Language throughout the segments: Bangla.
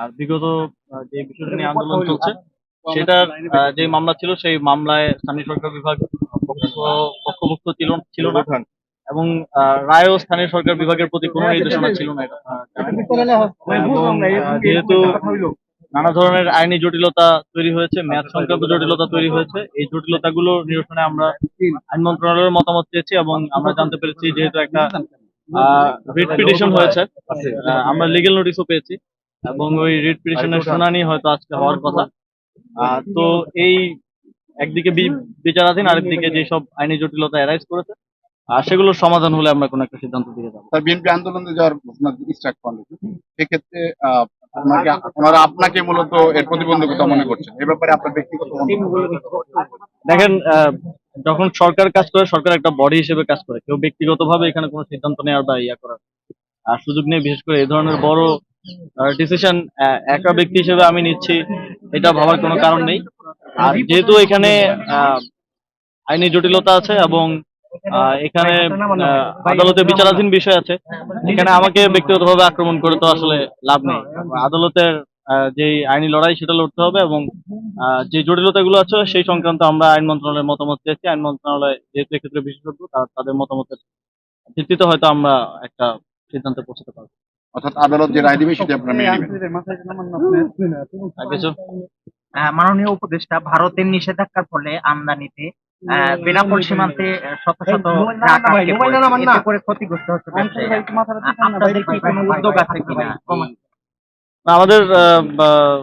আর বিগত যে বিষয়টা নিয়ে আন্দোলন চলছে সেটার যে মামলা ছিল সেই মামলায় স্থানীয় সরকার বিভাগ পক্ষ- পক্ষভুক্ত ছিল ছিল না। এবং আহ, রায়ও স্থানীয় সরকার বিভাগের প্রতি কোনো নির্দেশনা ছিল না যেহেতু নানা ধরনের আইনি জটিলতা তৈরি হয়েছে মেয়াদ সংক্রান্ত জটিলতা তৈরি হয়েছে এই জটিলতাগুলো নিরসনে আমরা আইন মন্ত্রণালয়ের মতামত চেয়েছি এবং আমরা জানতে পেরেছি যেহেতু একটা রিট পিটিশন হয়েছে। আহ, আমরা লিগেল নোটিশও পেয়েছি। এবং ওই রিট পিটিশনের শুনানি হয়তো আজকে হওয়ার কথা। তো এই একদিকে বিচারাধীন আরেকদিকে যেসব আইনি জটিলতা অ্যারাইজ করেছে আর সেগুলোর সমাধান হলে আমরা কোনো একটা সিদ্ধান্ত দিকে যাব। তার বিএনপি আন্দোলনে যাওয়ার ঘোষণা স্টার্ট করল সেক্ষেত্রে আহ, ওনাকে আপনাকে মূলত এর প্রতিবন্ধকতা মনে করছেন। এ ব্যাপারে আপনার ব্যক্তিগত দেখেন আহ, যখন সরকার কাজ করে সরকার একটা বডি হিসেবে কাজ করে। কেউ ব্যক্তিগতভাবে এখানে কোনো সিদ্ধান্ত নেওয়ার বা ইয়া করার। আর সুযোগ নেই বিশেষ করে এই ধরনের বড় ডিসিশন একা ব্যক্তি হিসেবে আমি নিচ্ছি, এটা ভাবার কোনো কারণ নেই। আর যেহেতু এখানে আইনি জটিলতা আছে এবং এখানে আদালতে বিচারাধীন বিষয় আছে, এখানে আমাকে ব্যক্তিগতভাবে আক্রমণ করে তো আসলে লাভ নেই। আদালতের যে আইনি লড়াই সেটা লড়তে হবে এবং যে জটিলতাগুলো আছে সেই সংক্রান্ত আমরা আইন মন্ত্রণালয়ের মতামত চেয়েছি আইন মন্ত্রণালয় যেহেতু এক্ষেত্রে বিশেষজ্ঞ তাদের মতামতের ভিত্তিতে হয়তো আমরা একটা সিদ্ধান্তে পৌঁছতে পারব। অর্থাৎ আদালত যে রায় দিবে সেটা আপনারা মেনে নেবেন। কিছু আহ, মাননীয় উপদেষ্টা ভারতের নিষেধাজ্ঞার ফলে আমদানিতে বেনাপোল সীমান্তে শত শত করে ক্ষতিগ্রস্ত হচ্ছে আপনাদের কি কোনো উদ্যোগ আছে কিনা? না, আমাদের আহ, বা-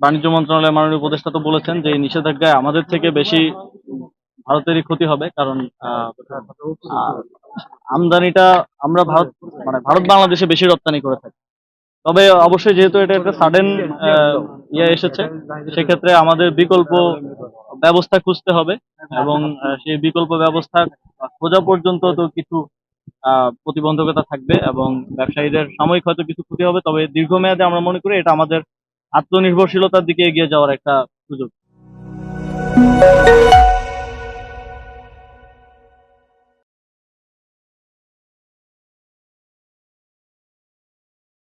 বাণিজ্য মন্ত্রণালয়ের মাননীয় উপদেষ্টা তো বলেছেন যে নিষেধাজ্ঞায় আমাদের থেকে বেশি ভারতেরই ক্ষতি হবে কারণ আমদানিটা আমরা ভারত মানে ভারত বাংলাদেশে বেশি রপ্তানি করে থাকি। তবে অবশ্যই যেহেতু এটা একটা সাডেন ইয়ে এসেছে, সেক্ষেত্রে আমাদের বিকল্প ব্যবস্থা খুঁজতে হবে এবং সেই বিকল্প ব্যবস্থা খোঁজা পর্যন্ত তো কিছু প্রতিবন্ধকতা থাকবে এবং ব্যবসায়ীদের সাময়িক হয়তো কিছু ক্ষতি হবে, তবে দীর্ঘমেয়াদে আমরা মনে করি এটা আমাদের আত্মনির্ভরশীলতার দিকে এগিয়ে যাওয়ার একটা সুযোগ।